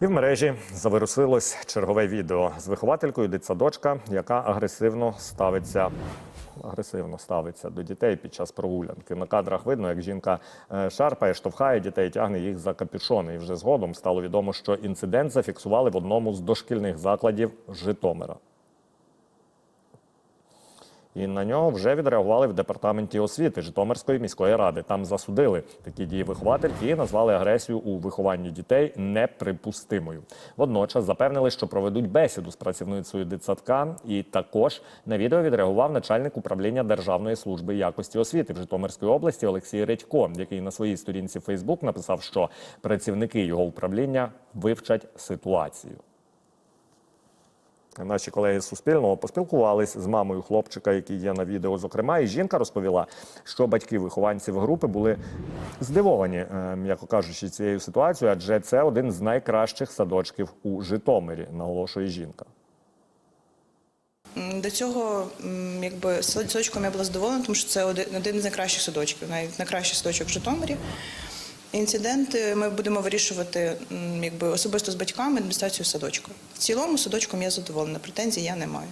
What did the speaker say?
І в мережі завирусилось чергове відео з вихователькою дитсадочка, яка агресивно ставиться. Агресивно ставиться до дітей під час прогулянки. На кадрах видно, як жінка е, шарпає, штовхає дітей, тягне їх за капюшони. І вже згодом стало відомо, що інцидент зафіксували в одному з дошкільних закладів Житомира. І на нього вже відреагували в департаменті освіти Житомирської міської ради. Там засудили такі дії виховательки і назвали агресію у вихованні дітей неприпустимою. Водночас запевнили, що проведуть бесіду з працівницею дитсадка. І також на відео відреагував начальник управління Державної служби якості освіти в Житомирській області Олексій Редько, який на своїй сторінці Фейсбук написав, що працівники його управління вивчать ситуацію. Наші колеги з Суспільного поспілкувались з мамою хлопчика, який є на відео. Зокрема, і жінка розповіла, що батьки вихованців групи були здивовані, е, м'яко кажучи, цією ситуацією, адже це один з найкращих садочків у Житомирі, наголошує жінка. До цього якби садочком я була задоволена, тому що це один один з найкращих садочків, навіть найкращий садочок в Житомирі. Інциденти ми будемо вирішувати якби особисто з батьками адміністрацією садочка. В цілому садочком я задоволена, претензій я не маю.